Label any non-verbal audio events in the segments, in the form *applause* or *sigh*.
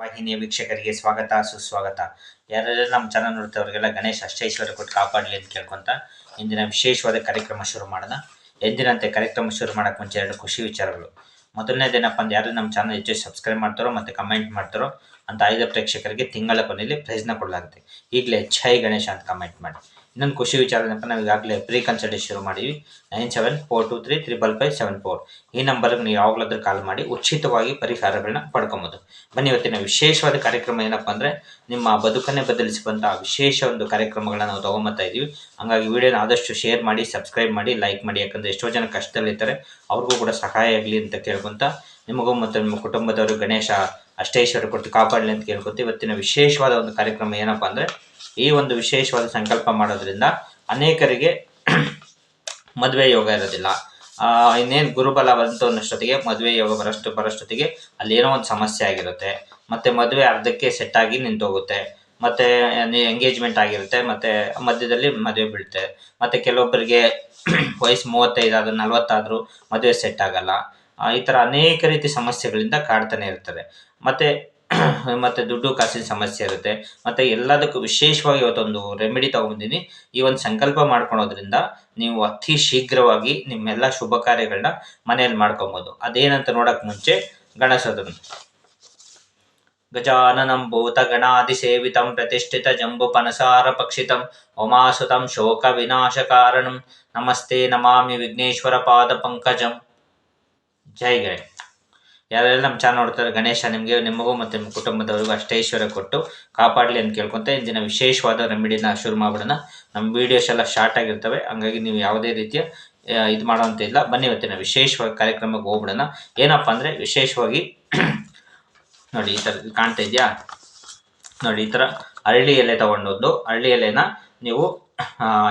ವಾಹಿನಿಯ ವೀಕ್ಷಕರಿಗೆ ಸ್ವಾಗತ, ಸುಸ್ವಾಗತ. ಯಾರೆಲ್ಲ ನಮ್ಮ ಚಾನಲ್ ನೋಡ್ತವ್ರಿಗೆಲ್ಲ ಗಣೇಶ್ ಅಷ್ಟೇಶ್ವರ ಕೊಟ್ಟು ಕಾಪಾಡಲಿ ಅಂತ ಕೇಳ್ಕೊಂತ ಇಂದಿನ ವಿಶೇಷವಾದ ಕಾರ್ಯಕ್ರಮ ಶುರು ಮಾಡೋಣ. ಎಂದಿನಂತೆ ಕಾರ್ಯಕ್ರಮ ಶುರು ಮಾಡೋಕ್ಕೆ ಮುಂಚೆ ಎರಡು ಖುಷಿ ವಿಚಾರಗಳು. ಮೊದಲನೇದೇನಪ್ಪ ಅಂದ್ರೆ ಯಾರು ನಮ್ಮ ಚಾನಲ್ ಹೆಚ್ಚು ಸಬ್ಸ್ಕ್ರೈಬ್ ಮಾಡ್ತಾರೋ ಮತ್ತು ಕಮೆಂಟ್ ಮಾಡ್ತಾರೋ ಅಂತ ಆಯ್ದ ಪ್ರೇಕ್ಷಕರಿಗೆ ತಿಂಗಳ ಕೊನೆಯಲ್ಲಿ ಪ್ರೈಸ್ನ ಕೊಡಲಾಗುತ್ತೆ. ಈಗಲೇ ಛೈ ಗಣೇಶ ಅಂತ ಕಮೆಂಟ್ ಮಾಡಿ. ಇನ್ನೊಂದು ಖುಷಿ ವಿಚಾರ ಏನಪ್ಪ ನಾವು ಈಗಾಗಲೇ ಪ್ರೀ ಕನ್ಸಲ್ಟೇಷನ್ ಶುರು ಮಾಡಿವಿ nine seven four two three triple five seven four ಈ ನಂಬರ್ಗೆ ನೀವು ಯಾವಾಗಲಾದ್ರೂ ಕಾಲ್ ಮಾಡಿ, ಉಚಿತವಾಗಿ ಪರಿಹಾರಗಳನ್ನ ಪಡ್ಕೊಬೋದು. ಬನ್ನಿ ಇವತ್ತಿನ ವಿಶೇಷವಾದ ಕಾರ್ಯಕ್ರಮ ಏನಪ್ಪ ಅಂದರೆ, ನಿಮ್ಮ ಬದುಕನ್ನೇ ಬದಲಿಸುವಂಥ ವಿಶೇಷ ಒಂದು ಕಾರ್ಯಕ್ರಮಗಳನ್ನ ನಾವು ತೊಗೊಂಬತ್ತಾ ಇದ್ದೀವಿ ಹಂಗಾಗಿ ವಿಡಿಯೋನ ಆದಷ್ಟು ಶೇರ್ ಮಾಡಿ ಸಬ್ಸ್ಕ್ರೈಬ್ ಮಾಡಿ ಲೈಕ್ ಮಾಡಿ. ಯಾಕಂದರೆ ಎಷ್ಟೋ ಜನ ಕಷ್ಟದಲ್ಲಿರ್ತಾರೆ, ಅವ್ರಿಗೂ ಕೂಡ ಸಹಾಯ ಆಗಲಿ ಅಂತ ಕೇಳ್ಕೊಂತ ನಿಮಗೂ ಮತ್ತು ನಿಮ್ಮ ಕುಟುಂಬದವರು ಗಣೇಶ ಅಷ್ಟೇಶ್ವರ ಕೊಟ್ಟು ಕಾಪಾಡಲಿ ಅಂತ ಕೇಳ್ಕೊತೀವಿ ಇವತ್ತಿನ ವಿಶೇಷವಾದ ಒಂದು ಕಾರ್ಯಕ್ರಮ ಏನಪ್ಪ ಅಂದರೆ ಈ ಒಂದು ವಿಶೇಷವಾದ ಸಂಕಲ್ಪ ಮಾಡೋದ್ರಿಂದ ಅನೇಕರಿಗೆ *clears throat* ಮದುವೆ ಯೋಗ ಇರೋದಿಲ್ಲ. ಇನ್ನೇನು ಗುರುಬಲ ಬಂತು ಅನ್ನೋಷ್ಟೊತ್ತಿಗೆ ಮದುವೆ ಯೋಗ ಬರಷ್ಟು ಬರೋಷ್ಟೊತ್ತಿಗೆ ಅಲ್ಲಿ ಏನೋ ಒಂದು ಸಮಸ್ಯೆ ಆಗಿರುತ್ತೆ. ಮತ್ತೆ ಮದುವೆ ಅರ್ಧಕ್ಕೆ ಸೆಟ್ ಆಗಿ ನಿಂತೋಗುತ್ತೆ. ಮತ್ತೆ ಎಂಗೇಜ್ಮೆಂಟ್ ಆಗಿರುತ್ತೆ. ಮತ್ತೆ ಮಧ್ಯದಲ್ಲಿ ಮದುವೆ ಬೀಳುತ್ತೆ. ಮತ್ತೆ ಕೆಲವೊಬ್ಬರಿಗೆ *clears throat* ವಯಸ್ಸು ಮೂವತ್ತೈದು ಆದರೂ ನಲ್ವತ್ತಾದರೂ ಮದುವೆ ಸೆಟ್ ಆಗಲ್ಲ. ಈ ಥರ ಅನೇಕ ರೀತಿ ಸಮಸ್ಯೆಗಳಿಂದ ಕಾಡ್ತಾನೆ ಇರ್ತದೆ. ಮತ್ತು *clears throat* ಮತ್ತು ದುಡ್ಡು ಕಾಸಿನ ಸಮಸ್ಯೆ ಇರುತ್ತೆ. ಮತ್ತು ಎಲ್ಲದಕ್ಕೂ ವಿಶೇಷವಾಗಿ ಇವತ್ತೊಂದು ರೆಮಿಡಿ ತೊಗೊಂಬಂದಿನಿ. ಈ ಒಂದು ಸಂಕಲ್ಪ ಮಾಡ್ಕೊಳೋದ್ರಿಂದ ನೀವು ಅತಿ ಶೀಘ್ರವಾಗಿ ನಿಮ್ಮೆಲ್ಲ ಶುಭ ಕಾರ್ಯಗಳನ್ನ ಮನೆಯಲ್ಲಿ ಮಾಡ್ಕೊಬೋದು. ಅದೇನಂತ ನೋಡೋಕೆ ಮುಂಚೆ ಗಣಸದನು. ಗಜಾನನಂ ಭೂತ ಗಣಾದಿಸೇವಿತಂ ಪ್ರತಿಷ್ಠಿತ ಜಂಬು ಪನಸಾರ ಪಕ್ಷಿತಂ ಉಮಾಸುತಂ ಶೋಕ ವಿನಾಶ ಕಾರಣಂ. ನಮಸ್ತೆ ನಮಾಮಿ ವಿಘ್ನೇಶ್ವರ ಪಾದ ಪಂಕಜಂ. ಜೈ ಗಣೇಶ್ ಯಾರೆಲ್ಲ ನಮ್ಮ ಚಾನಲ್ ನೋಡ್ತಾರೆ ಗಣೇಶ ನಿಮಗೆ, ನಿಮಗೂ ಮತ್ತು ನಿಮ್ಮ ಕುಟುಂಬದವರಿಗೂ ಅಷ್ಟೇ ಐಶ್ವರ್ಯ ಕೊಟ್ಟು ಕಾಪಾಡಲಿ ಅಂತ ಕೇಳ್ಕೊತ ಇಂದಿನ ವಿಶೇಷವಾದ ರೆಮಿಡಿನ ಶುರು ಮಾಡೋಣ ನಮ್ಮ ವೀಡಿಯೋಸ್ ಎಲ್ಲ ಶಾರ್ಟ್ ಆಗಿರ್ತವೆ, ಹಂಗಾಗಿ ನೀವು ಯಾವುದೇ ರೀತಿಯ ಇದು ಮಾಡೋಂಥ ಇಲ್ಲ. ಬನ್ನಿ ಇವತ್ತಿನ ವಿಶೇಷವಾಗಿ ಕಾರ್ಯಕ್ರಮಕ್ಕೆ ಹೋಗ್ಬಿಡೋಣ. ಏನಪ್ಪ ಅಂದರೆ ವಿಶೇಷವಾಗಿ *clears throat* ನೋಡಿ ಈ ಥರ ಕಾಣ್ತಾ ಇದೆಯಾ? ನೋಡಿ ಈ ಥರ ಹಳ್ಳಿ ಎಲೆ ತೊಗೊಂಡೊಂದು ಹಳ್ಳಿ ಎಲೆನ ನೀವು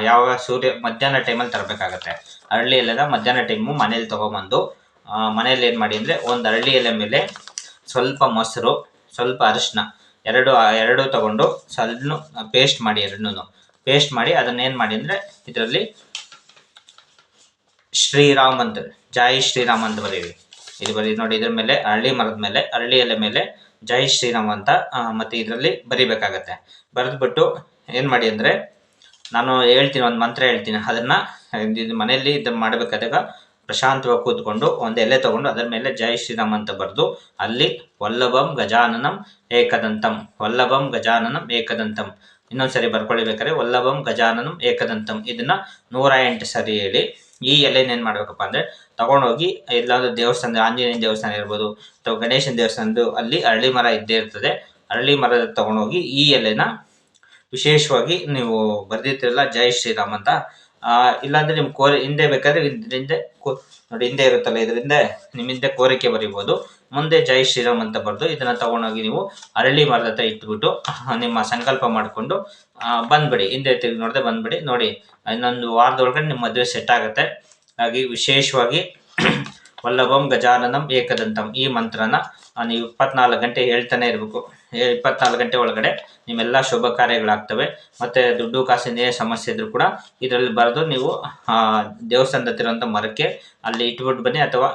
ಯಾವಾಗ ಸೂರ್ಯ ಮಧ್ಯಾಹ್ನ ಟೈಮಲ್ಲಿ ತರಬೇಕಾಗತ್ತೆ. ಹಳ್ಳಿ ಎಲೆನ ಮಧ್ಯಾಹ್ನ ಟೈಮು ಮನೇಲಿ ತೊಗೊಂಬಂದು ಮನೇಲಿ ಏನು ಮಾಡಿ ಅಂದರೆ ಒಂದು ಅರಳಿ ಎಲೆ ಮೇಲೆ ಸ್ವಲ್ಪ ಮೊಸರು, ಸ್ವಲ್ಪ ಅರಿಶಿನ ಎರಡು ಎರಡು ತಗೊಂಡು ಸಣ್ಣ ಪೇಸ್ಟ್ ಮಾಡಿ ಎರಡನ್ನೂ. ಪೇಸ್ಟ್ ಮಾಡಿ ಅದನ್ನೇನು ಮಾಡಿ ಅಂದರೆ ಇದರಲ್ಲಿ ಶ್ರೀರಾಮ್ ಅಂತ, ಜೈ ಶ್ರೀರಾಮ್ ಅಂತ ಬರೀವಿ ಇದು ಬರೀ ನೋಡಿ ಇದ್ರ ಮೇಲೆ ಅರಳಿ ಮರದ ಮೇಲೆ ಅರಳಿ ಎಲೆ ಮೇಲೆ ಜೈ ಶ್ರೀರಾಮ್ ಅಂತ ಮತ್ತು ಇದರಲ್ಲಿ ಬರಿಬೇಕಾಗತ್ತೆ. ಬರೆದ್ಬಿಟ್ಟು ಏನು ಮಾಡಿ ಅಂದರೆ ನಾನು ಹೇಳ್ತೀನಿ, ಒಂದು ಮಂತ್ರ ಹೇಳ್ತೀನಿ. ಅದನ್ನು ಮನೆಯಲ್ಲಿ ಇದನ್ನು ಮಾಡಬೇಕಾದಾಗ ಪ್ರಶಾಂತವಾಗಿ ಕೂತ್ಕೊಂಡು ಒಂದು ಎಲೆ ತಗೊಂಡು ಅದರ ಮೇಲೆ ಜೈ ಶ್ರೀರಾಮ್ ಅಂತ ಬರೆದು ಅಲ್ಲಿ ವಲ್ಲಭಂ ಗಜಾನನಂ ಏಕದಂತಂ, ವಲ್ಲಭಂ ಗಜಾನನಂ ಏಕದಂತಂ. ಇನ್ನೊಂದ್ಸರಿ ಬರ್ಕೊಳ್ಬೇಕಾದ್ರೆ ವಲ್ಲಭಂ ಗಜಾನನಂ ಏಕದಂತಂ. ಇದನ್ನ ನೂರ ಎಂಟು ಸರಿ ಹೇಳಿ ಈ ಎಲೆನೇನು ಮಾಡ್ಬೇಕಪ್ಪ ಅಂದರೆ ತಗೊಂಡೋಗಿ ಎಲ್ಲಾದ್ರೂ ದೇವಸ್ಥಾನ, ಆಂಜನೇಯನ ದೇವಸ್ಥಾನ ಇರ್ಬೋದು, ಅಥವಾ ಗಣೇಶನ ದೇವಸ್ಥಾನದ್ದು ಅಲ್ಲಿ ಅರಳಿ ಮರ ಇದ್ದೇ ಇರ್ತದೆ. ಅರಳಿ ಮರದ ತಗೊಂಡೋಗಿ ಈ ಎಲೆನ ವಿಶೇಷವಾಗಿ ನೀವು ಬರ್ದಿರ್ತಿರಲ್ಲ ಜೈ ಶ್ರೀರಾಮ್ ಅಂತ ಇಲ್ಲಾಂದ್ರೆ ನಿಮ್ಮ ಕೋರಿ ಹಿಂದೆ ಬೇಕಾದ್ರೆ ಹಿಂದೆ ನೋಡಿ ಹಿಂದೆ ಇರುತ್ತಲ್ಲ, ಇದರಿಂದ ನಿಮ್ ಹಿಂದೆ ಕೋರಿಕೆ ಬರೀಬಹುದು ಮುಂದೆ ಜೈ ಶ್ರೀರಾಮ್ ಅಂತ ಬರೆದು ಇದನ್ನ ತಗೊಂಡೋಗಿ ನೀವು ಅರಳಿ ಮರದ ಹತ್ರ ಇಟ್ಬಿಟ್ಟು *laughs* ನಿಮ್ಮ ಸಂಕಲ್ಪ ಮಾಡಿಕೊಂಡು ಬಂದ್ಬಿಡಿ. ಹಿಂದೆ ತಿರುಗಿ ನೋಡದೆ ಬಂದ್ಬಿಡಿ. ನೋಡಿ, ಇನ್ನೊಂದು ವಾರದೊಳಗಡೆ ನಿಮ್ಮ ಮದುವೆ ಸೆಟ್ ಆಗುತ್ತೆ. ಹಾಗೆ ವಿಶೇಷವಾಗಿ *clears throat* ವಲ್ಲಭಂ ಗಜಾನನಂ ಏಕದಂತಂ ಈ ಮಂತ್ರನ ನೀವು ಇಪ್ಪತ್ನಾಲ್ಕು ಗಂಟೆ ಹೇಳ್ತಾನೆ ಇರಬೇಕು. ಇಪ್ಪತ್ನಾಲ್ಕು ಗಂಟೆ ಒಳಗಡೆ ನಿಮ್ಮೆಲ್ಲ ಶುಭ ಕಾರ್ಯಗಳಾಗ್ತವೆ. ಮತ್ತು ದುಡ್ಡು ಕಾಸಿನ ಸಮಸ್ಯೆ ಇದ್ರೂ ಕೂಡ ಇದರಲ್ಲಿ ಬರೆದು ನೀವು ದೇವಸ್ಥಾನದ ಹತ್ತಿರುವಂಥ ಮರಕ್ಕೆ ಅಲ್ಲಿ ಇಟ್ಬಿಟ್ಟು ಬನ್ನಿ ಅಥವಾ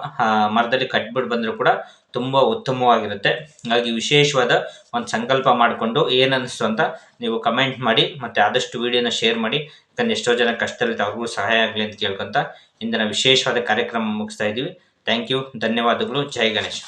ಮರದಲ್ಲಿ ಕಟ್ಬಿಟ್ಟು ಬಂದರೂ ಕೂಡ ತುಂಬ ಉತ್ತಮವಾಗಿರುತ್ತೆ. ಹಾಗಾಗಿ ವಿಶೇಷವಾದ ಒಂದು ಸಂಕಲ್ಪ ಮಾಡಿಕೊಂಡು ಏನನ್ನಿಸ್ತು ಅಂತ ನೀವು ಕಮೆಂಟ್ ಮಾಡಿ, ಮತ್ತು ಆದಷ್ಟು ವಿಡಿಯೋನ ಶೇರ್ ಮಾಡಿ. ಯಾಕಂದ್ರೆ ಎಷ್ಟೋ ಜನ ಕಷ್ಟದಲ್ಲಿ ಅವ್ರಿಗೂ ಸಹಾಯ ಆಗಲಿ ಅಂತ ಕೇಳ್ಕೊಂತ ಇಂದಿನ ವಿಶೇಷವಾದ ಕಾರ್ಯಕ್ರಮ ಮುಗಿಸ್ತಾ ಇದ್ದೀವಿ. ಥ್ಯಾಂಕ್ ಯು ಧನ್ಯವಾದಗಳು. ಜೈ ಗಣೇಶ್.